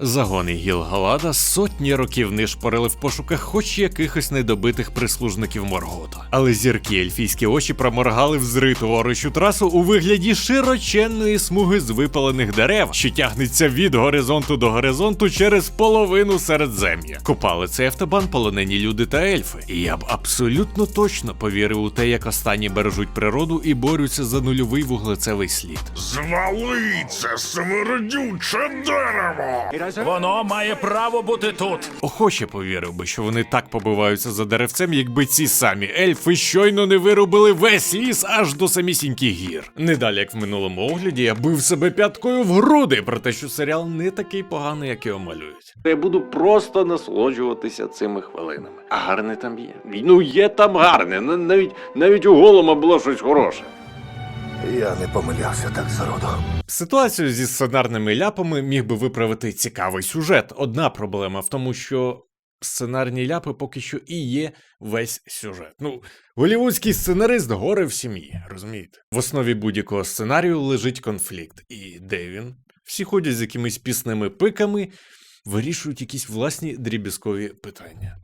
Загони Гілгалада сотні років нишпорили в пошуках хоч якихось недобитих прислужників Моргота. Але зірки ельфійські очі проморгали в зриту орочу трасу у вигляді широченної смуги з випалених дерев, що тягнеться від горизонту до горизонту через половину середзем'я. Копали цей автобан полонені люди та ельфи. І я б абсолютно точно повірив у те, як останні бережуть природу і борються за нульовий вуглецевий слід. Звали це смердюче дерево! Воно має право бути тут. Охоче повірив би, що вони так побиваються за деревцем, якби ці самі ельфи щойно не вирубили весь ліс аж до самісіньких гір. Не далі, як в минулому огляді, я бив себе п'яткою в груди про те, що серіал не такий поганий, як його малюють. Я буду просто насолоджуватися цими хвилинами. А гарне там є. Ну є там гарне. Навіть навіть у голома було щось хороше. Я не помилявся так зароду. Ситуацію зі сценарними ляпами міг би виправити цікавий сюжет. Одна проблема в тому, що сценарні ляпи поки що і є весь сюжет. Ну, голівудський сценарист горе в сім'ї, розумієте? В основі будь-якого сценарію лежить конфлікт. І де він? Всі ходять з якимись пісними пиками, вирішують якісь власні дріб'язкові питання.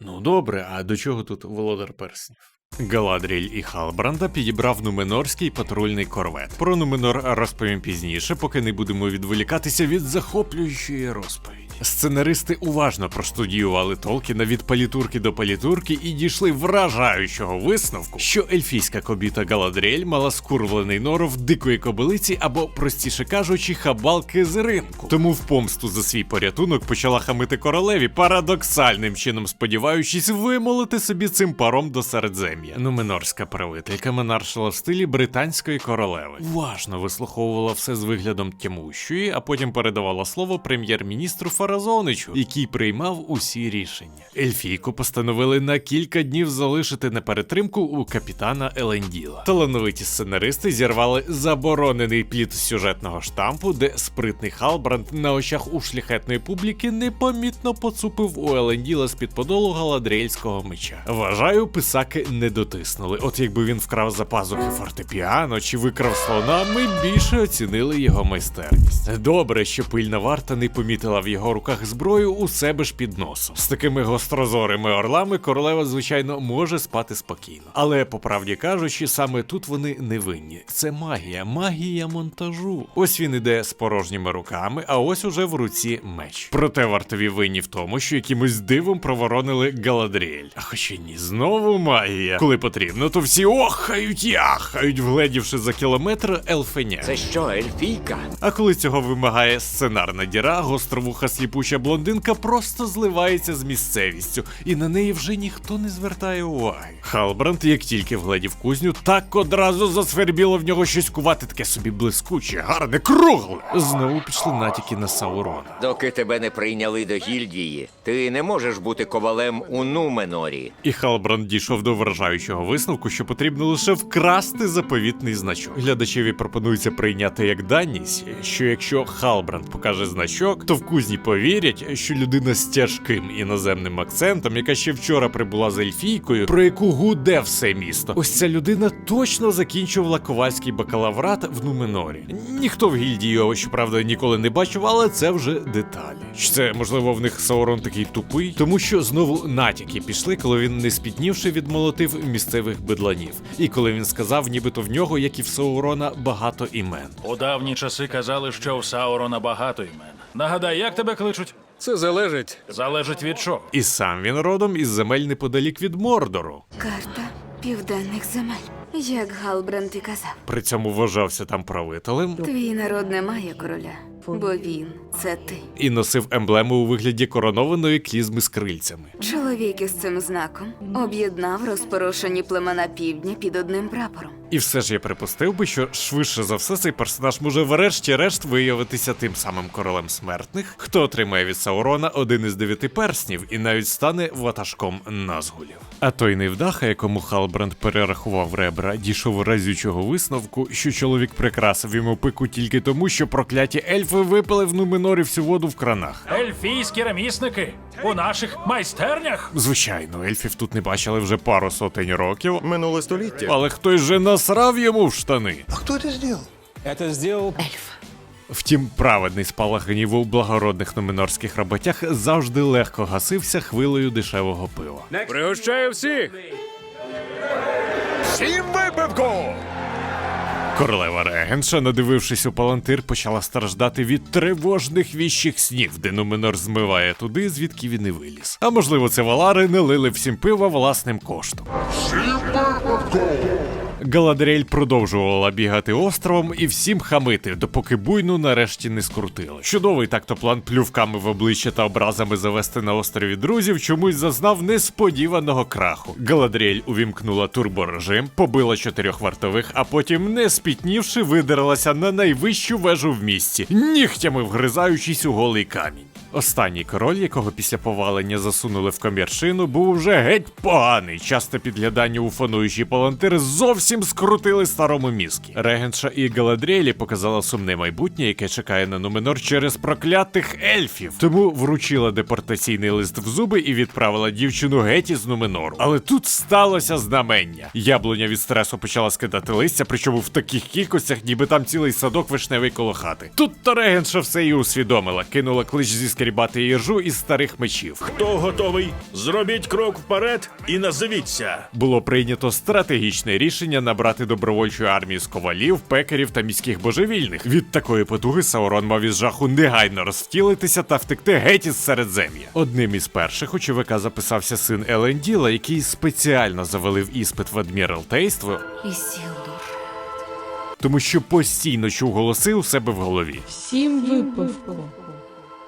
Ну добре, а до чого тут володар перснів? Галадріль і Халбранда підібрав нуменорський патрульний корвет. Про Нуменор розповім пізніше, поки не будемо відволікатися від захоплюючої розповіді. Сценаристи уважно простудіювали Толкіна від палітурки до палітурки і дійшли вражаючого висновку, що ельфійська кобіта Галадріель мала скурвлений норов дикої кобилиці або, простіше кажучи, хабалки з ринку. Тому в помсту за свій порятунок почала хамити королеві, парадоксальним чином сподіваючись вимолити собі цим паром до середзем'я. Нуменорська правителька монаршила в стилі британської королеви. Уважно вислуховувала все з виглядом тямущої, а потім передавала слово прем'єр-міністру Фаразоничу, який приймав усі рішення. Ельфійку постановили на кілька днів залишити на перетримку у капітана Еленділа. Талановиті сценаристи зірвали заборонений плід сюжетного штампу, де спритний Халбранд на очах у шляхетної публіки непомітно поцупив у Еленділа з-під подолу галадріельського меча. Вважаю, писаки не дотиснули. От якби він вкрав за пазухи фортепіано чи викрав слона, ми більше оцінили його майстерність. Добре, що пильна варта не помітила в його руках зброю у себе ж під носом. З такими гострозорими орлами королева, звичайно, може спати спокійно. Але по правді кажучи, саме тут вони не винні. Це магія, магія монтажу. Ось він іде з порожніми руками, а ось уже в руці меч. Проте вартові винні в тому, що якимось дивом проворонили Галадріель. А хоча ні, знову магія. Коли потрібно, то всі охають і ахають, вгледівши за кілометр елфеня. Це що, ельфійка? А коли цього вимагає сценарна діра, гостровуха сліпуча блондинка просто зливається з місцевістю, і на неї вже ніхто не звертає уваги. Халбранд, як тільки вгледів кузню, так одразу засвербіло в нього щось кувати таке собі блискуче, гарне, кругле. Знову пішли натяки на Саурона. Доки тебе не прийняли до гільдії, ти не можеш бути ковалем у Нуменорі. І Халбранд дійшов до вражаючого висновку, що потрібно лише вкрасти заповітний значок. Глядачеві пропонується прийняти як даність, що якщо Халбранд покаже значок, то в кузні повірять, що людина з тяжким іноземним акцентом, яка ще вчора прибула з ельфійкою, про яку гуде все місто. Ось ця людина точно закінчувала ковальський бакалаврат в Нуменорі. Ніхто в гільдії його, щоправда, ніколи не бачив, але це вже деталі. Чи це можливо в них Саурон такий тупий? Тому що знову натяки пішли, коли він не спітнівши відмолотив місцевих бедланів, і коли він сказав, нібито в нього, як і в Саурона, багато імен. У давні часи казали, що в Саурона багато імен. Нагадай, як тебе кличуть? Це залежить. Залежить від чого. І сам він родом із земель неподалік від Мордору. Карта південних земель. Як Галбранд і казав, При цьому вважався там правителем твій народ не має короля, бо він це ти. і носив емблему у вигляді коронованої клізми з крильцями. Чоловік із цим знаком об'єднав розпорошені племена півдня під одним прапором. І все ж я припустив би, що швидше за все цей персонаж може врешті-решт виявитися тим самим королем смертних, хто отримає від Саурона один із дев'яти перснів і навіть стане ватажком назгулів. А той невдаха, якому Халбранд перерахував ребра, дійшов разючого висновку, що чоловік прикрасив йому пику тільки тому, що прокляті ельфи випили в Нуменорі всю воду в кранах. Ельфійські ремісники у наших майстернях. Звичайно, ельфів тут не бачили вже пару сотень років, Минуле століття. але хтось же насрав йому в штани. А хто це зробив? Это сделал Ельф. Втім, праведний спалах гніву благородних номенорських роботях завжди легко гасився хвилею дешевого пива. Пригощаю всіх! Всім випивку! Королева Регенша, надивившись у палантир, почала страждати від тривожних віщих снів, де Нуменор змиває туди, звідки він і виліз. А можливо, це валари не лили всім пива власним коштом. Галадріель продовжувала бігати островом і всім хамити, допоки буйну нарешті не скрутили. Чудовий такто план плювками в обличчя та образами завести на острові друзів чомусь зазнав несподіваного краху. Галадріель увімкнула турборежим, побила чотирьох вартових, а потім, не спітнівши, видерлася на найвищу вежу в місті, нігтями вгризаючись у голий камінь. Останній король, якого після повалення засунули в коміршину, був уже геть поганий. Часто підглядання у фонуючі палантири зовсім скрутили старому мізки. Регенша і Галадріелі показала сумне майбутнє, яке чекає на Нуменор через проклятих ельфів. Тому вручила депортаційний лист в зуби і відправила дівчину геть із Нуменору. Але тут сталося знамення. Яблуня від стресу почала скидати листя, причому в таких кількостях, ніби там цілий садок вишневий коло хати. Тут то Регенша все і усвідомила, кинула клич зі скрібати іржу із старих мечів. Хто готовий? Зробіть крок вперед і назовіться. Було прийнято стратегічне рішення набрати добровольчу армію з ковалів, пекарів та міських божевільних. Від такої потуги Саурон мав із жаху негайно розвтілитися та втекти геть із середзем'я. Одним із перших у ЧВК записався син Еленділа, який спеціально завалив іспит в адміралтейство, Ісілдур. тому що постійно чув голоси у себе в голові. Всім випивку.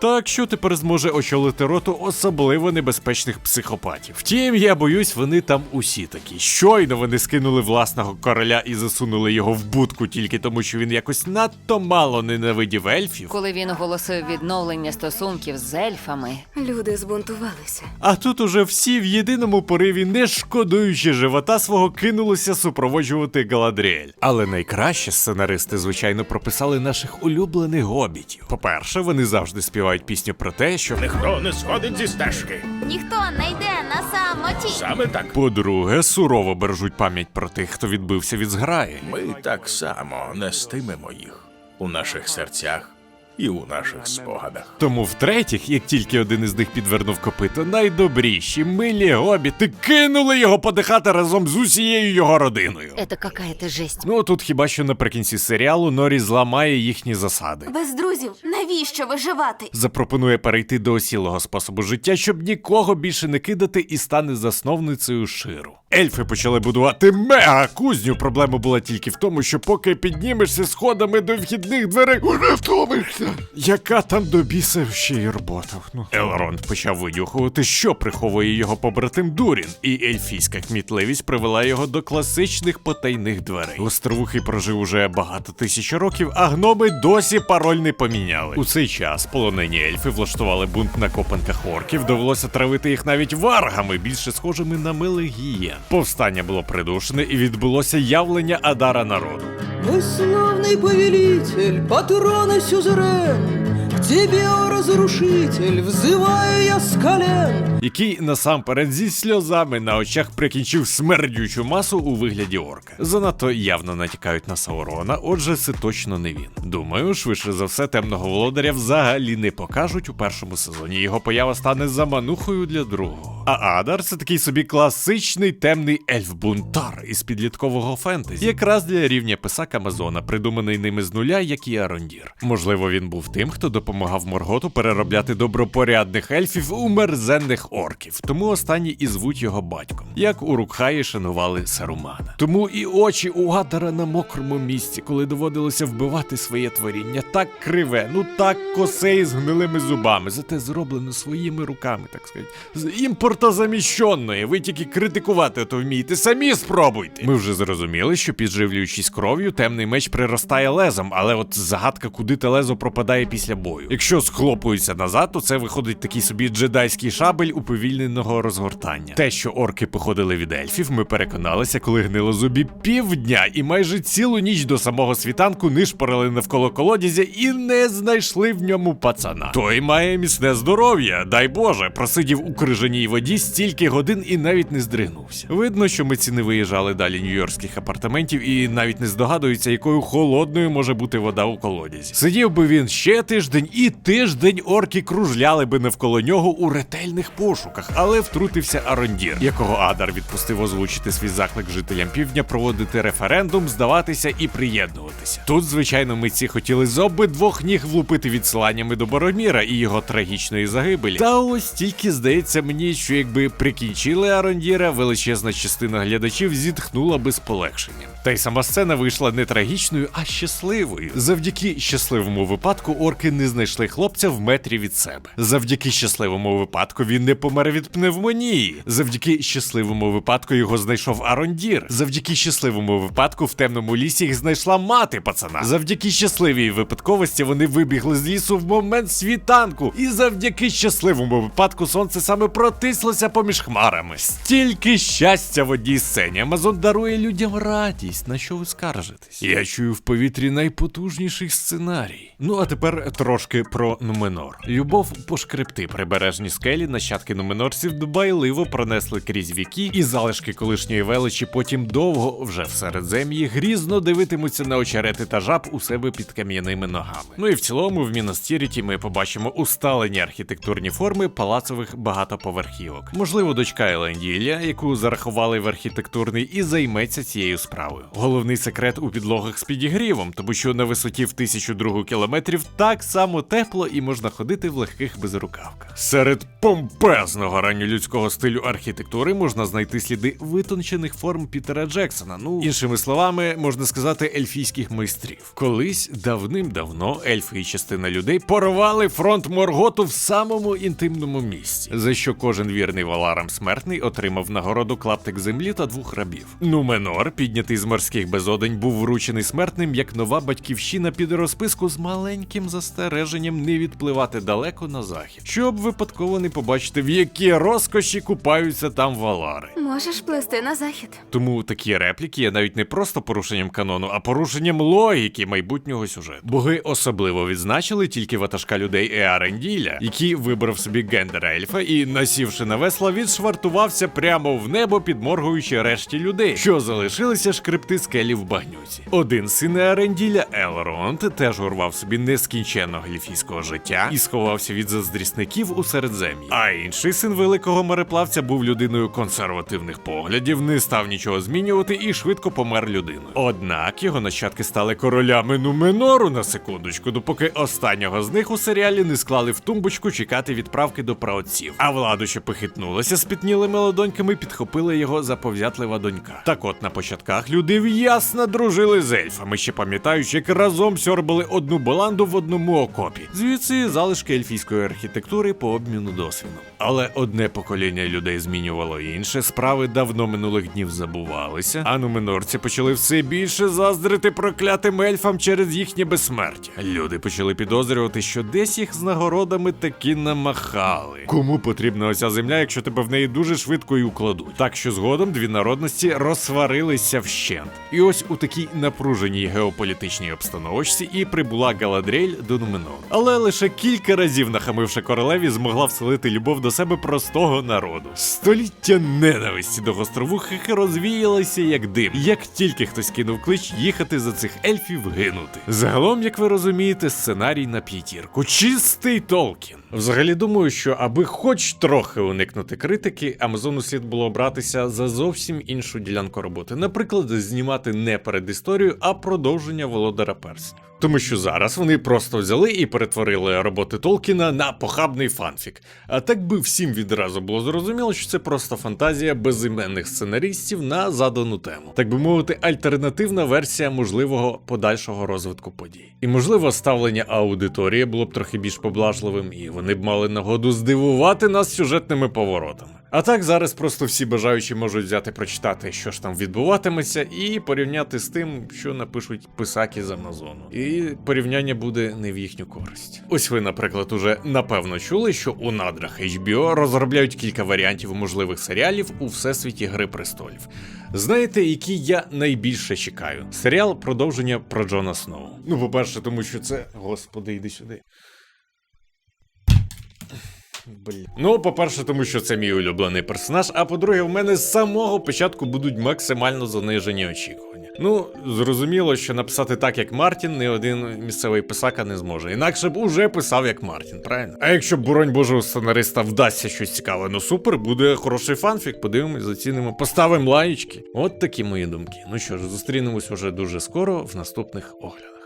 Так що тепер зможе очолити роту особливо небезпечних психопатів. Втім, я боюсь, вони там усі такі. Щойно вони скинули власного короля і засунули його в будку тільки тому, що він якось надто мало ненавидів ельфів. Коли він оголосив відновлення стосунків з ельфами, Люди збунтувалися. А тут уже всі в єдиному пориві, не шкодуючи живота свого, кинулися супроводжувати Галадріель. Але найкраще сценаристи, звичайно, прописали наших улюблених гобітів. По-перше, вони завжди співають пісню про те, що Ніхто не сходить зі стежки. Ніхто не йде на самоті. Саме так. По-друге, сурово бережуть пам'ять про тих, хто відбився від зграї. Ми так само нестимемо їх у наших серцях і у наших спогадах. Тому, втретіх, як тільки один із них підвернув копито, найдобріші, милі гобіти кинули його подихати разом з усією його родиною. це какая-то жесть. Ну тут хіба що наприкінці серіалу Норі зламає їхні засади. Без друзів навіщо виживати? Запропонує перейти до осілого способу життя, щоб нікого більше не кидати і стане засновницею ширу. Ельфи почали будувати мега кузню. Проблема була тільки в тому, що поки піднімешся сходами до вхідних дверей, уже втомишся. Яка там до біса ще й робота? Ну, Елронд почав видюхувати, що приховує його побратим Дурін, і ельфійська кмітливість привела його до класичних потайних дверей. Островухий прожив уже багато тисяч років, а гноми досі пароль не поміняли. У цей час полонені ельфи влаштували бунт на копанках орків, довелося травити їх навіть варгами, більше схожими на милих гієн. Повстання було придушене і відбулося явлення Адара народу. Мой славный повелитель, патрона сюзерен, тебе, о разрушитель, взываю я с колен. який насамперед зі сльозами на очах прикінчив смердючу масу у вигляді орка. Занадто явно натякають на Саурона, отже, це точно не він. Думаю, швидше за все, темного володаря взагалі не покажуть у першому сезоні. Його поява стане заманухою для другого. А Адар це такий собі класичний темний ельф-бунтар із підліткового фентезі, якраз для рівня писак Амазона, придуманий ними з нуля, як і Арондір. Можливо, він був тим, хто допомагав Морготу переробляти добропорядних ельфів у мерзенних орків, тому останні і звуть його батьком, як у Рукхаї шанували Сарумана. Тому і очі у Адара на мокрому місці, коли доводилося вбивати своє творіння, так криве, ну так косе із гнилими зубами, зате зроблено своїми руками, так сказати, з імпортозаміщеної. Ви тільки критикувати то вмієте, самі спробуйте. Ми вже зрозуміли, що підживлюючись кров'ю, темний меч приростає лезом, але от загадка, куди те лезо пропадає після бою. Якщо схлопується назад, то це виходить такий собі джедайський шабель уповільненого розгортання. Те, що орки походили від ельфів, ми переконалися, коли гнило зубі півдня і майже цілу ніч до самого світанку нишпорили навколо колодязя і не знайшли в ньому пацана. Той має міцне здоров'я, дай Боже, просидів у крижаній воді стільки годин і навіть не здригнувся. Видно, що митці не виїжджали далі нью-йоркських апартаментів і навіть не здогадуються, якою холодною може бути вода у колодязі. Сидів би він ще тиждень, і тиждень орки кружляли би навколо нього у ретельних пошуках, але втрутився Арондір, якого Адар відпустив озвучити свій заклик жителям півдня проводити референдум, здаватися і приєднуватися. Тут, звичайно, митці хотіли з обидвох ніг влупити відсиланнями до Бороміра і його трагічної загибелі. Та ось тільки здається мені, що якби прикінчили Арондіра, величезна частина глядачів зітхнула би з полегшенням. Та й сама сцена вийшла не трагічною, а щасливою. Завдяки щасливому випадку орки не знайшли хлопця в метрі від себе. Завдяки щасливому випадку він не помер від пневмонії. Завдяки щасливому випадку його знайшов Арондір. Завдяки щасливому випадку в темному лісі їх знайшла мати пацана. Завдяки щасливій випадковості вони вибігли з лісу в момент світанку. І завдяки щасливому випадку сонце саме протислося поміж хмарами. Стільки щастя в одній сцені. Амазон дарує людям радість. На що ви скаржитесь? Я чую в повітрі найпотужніший сценарій. Ну а тепер трошки про Нуменор. Любов по шкребти прибережні скелі, нащадки нуменорців дбайливо пронесли крізь віки, і залишки колишньої величі потім довго, вже в середзем'ї, грізно дивитимуться на очерети та жаб у себе під кам'яними ногами. Ну і в цілому в Мінастіріті ми побачимо усталені архітектурні форми палацових багатоповерхівок. Можливо, дочка Еленділля, яку зарахували в архітектурний, і займеться цією справою. Головний секрет у підлогах з підігрівом, тому що на висоті в 1002 кілометрів так само тепло і можна ходити в легких безрукавках. Серед помпезного ранньолюдського стилю архітектури можна знайти сліди витончених форм Пітера Джексона. Ну іншими словами, можна сказати, ельфійських майстрів. Колись давним-давно ельфи і частина людей порвали фронт Морготу в самому інтимному місці, за що кожен вірний валарам смертний отримав нагороду клаптик землі та двох рабів. Нуменор, піднятий з морських безодень, був вручений смертним як нова батьківщина під розписку з маленьким застереженням не відпливати далеко на захід, щоб випадково не побачити, в які розкоші купаються там валари. Можеш плести на захід. Тому такі репліки є навіть не просто порушенням канону, а порушенням логіки майбутнього сюжету. Боги особливо відзначили тільки ватажка людей Еаренділя, який вибрав собі гендера ельфа і, насівши на весла, відшвартувався прямо в небо, підморгуючи решті людей, що залишилися шкребти скелі в багнюці. Один син Еаренділя, Елронд, теж урвав собі нескінченного гліфійського життя і сховався від заздрісників у середзем'ї. А інший син великого мореплавця був людиною консервативних поглядів, не став нічого змінювати і швидко помер людиною. Однак його нащадки стали королями Нуменору на секундочку, допоки останнього з них у серіалі не склали в тумбочку чекати відправки до праотців. А владу, що похитнулася спітнілими ладоньками, підхопила його заповзятлива донька. Так от на початках люди в'ясно дружили з ельфами, ще пам'ятаючи, як разом сьорбали одну баланду в одному окопі. Звідси залишки ельфійської архітектури по обміну досвідом. Але одне покоління людей змінювало інше, справи давно минулих днів забувалися, а нуменорці почали все більше заздрити проклятим ельфам через їхнє безсмертя. Люди почали підозрювати, що десь їх з нагородами таки намахали. Кому потрібна оця земля, якщо тебе в неї дуже швидко і укладуть? Так що згодом дві народності розсварилися вщент. І ось у такій напруженій геополітичній обстановочці і прибула Галадріель до Нуменору. Але лише кілька разів нахамивши королеві, змогла вселити любов до себе простого народу. Століття ненависті до гостровухих розвіялися як дим, як тільки хтось кинув клич їхати за цих ельфів гинути. Загалом, як ви розумієте, сценарій на п'ятірку. Чистий Толкін. Взагалі думаю, що аби хоч трохи уникнути критики, Амазону слід було братися за зовсім іншу ділянку роботи. Наприклад, знімати не передісторію, а продовження володара перснів. Тому що зараз вони просто взяли і перетворили роботи Толкіна на похабний фанфік. А так би всім відразу було зрозуміло, що це просто фантазія безіменних сценаристів на задану тему, так би мовити, альтернативна версія можливого подальшого розвитку подій. І можливо, ставлення аудиторії було б трохи більш поблажливим, і вони б мали нагоду здивувати нас сюжетними поворотами. А так зараз просто всі бажаючі можуть взяти прочитати, що ж там відбуватиметься, і порівняти з тим, що напишуть писаки з Амазону. І порівняння буде не в їхню користь. Ось ви, наприклад, уже напевно чули, що у надрах HBO розробляють кілька варіантів можливих серіалів у всесвіті Гри престолів. Знаєте, які я найбільше чекаю? Серіал продовження про Джона Сноу. Ну, по-перше, тому що це. Господи, йди сюди. Блін. Ну, по-перше, тому що це мій улюблений персонаж, а по-друге, в мене з самого початку будуть максимально занижені очікування. Ну, зрозуміло, що написати так, як Мартін, ні один місцевий писака не зможе. Інакше б уже писав як Мартін, правильно? А якщо, боронь Боже, у сценариста вдасться щось цікаве, ну супер, буде хороший фанфік, подивимось, зацінимо, поставимо лаєчки. От такі мої думки. Ну що ж, зустрінемось уже дуже скоро в наступних оглядах.